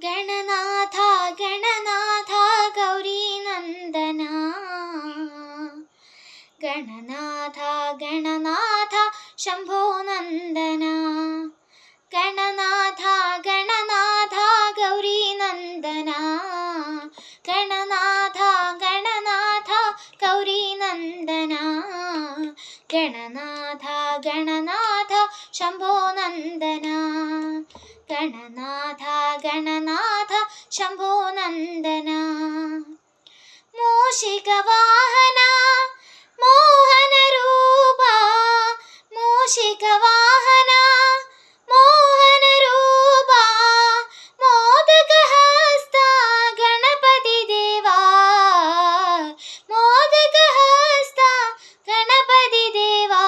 ഗണനാഥ ഗണനാഥ ഗൗരീനന്ദന. ഗണനാഥ ഗണനാഥ ശംഭോ നന്ദന ഗണനാഥ ഗണനാഥ ഗൗരീനന്ദന. ഗണനാഥ ഗണനാഥ ഗൗരീനന്ദന. ഗണനാഥ ഗണനാഥ ശംഭോ നന്ദന ഗണനാഥ ഗണനാഥ ശംഭോ നന്ദന മൂഷികവാഹന മോഹനരൂപ. മൂഷികവാഹന മോഹനരൂപ. മോദകഹസ്ത ഗണപതി ദേവാ. മോദകഹസ്ത ഗണപതി ദേവാ.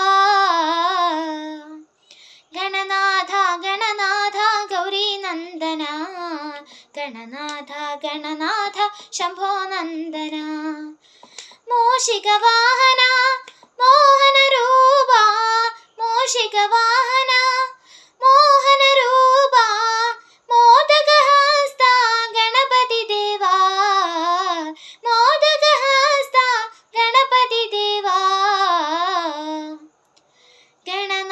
ഗണനാഥ ഗണനാഥ ഗൗരീനന്ദന. ഗണനാഥ ഗണനാഥ ശംഭോ നന്ദന മോഷിക വാഹന മോഹന രൂപ മോദകഹസ്ത ഗണപതി ദേവാ. മോദകഹസ്ത ഗണപതി ദേവാ. ഗണനാഥ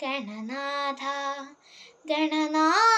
ഗണനാഥ ഗണനാഥ ശംഭോ നന്ദന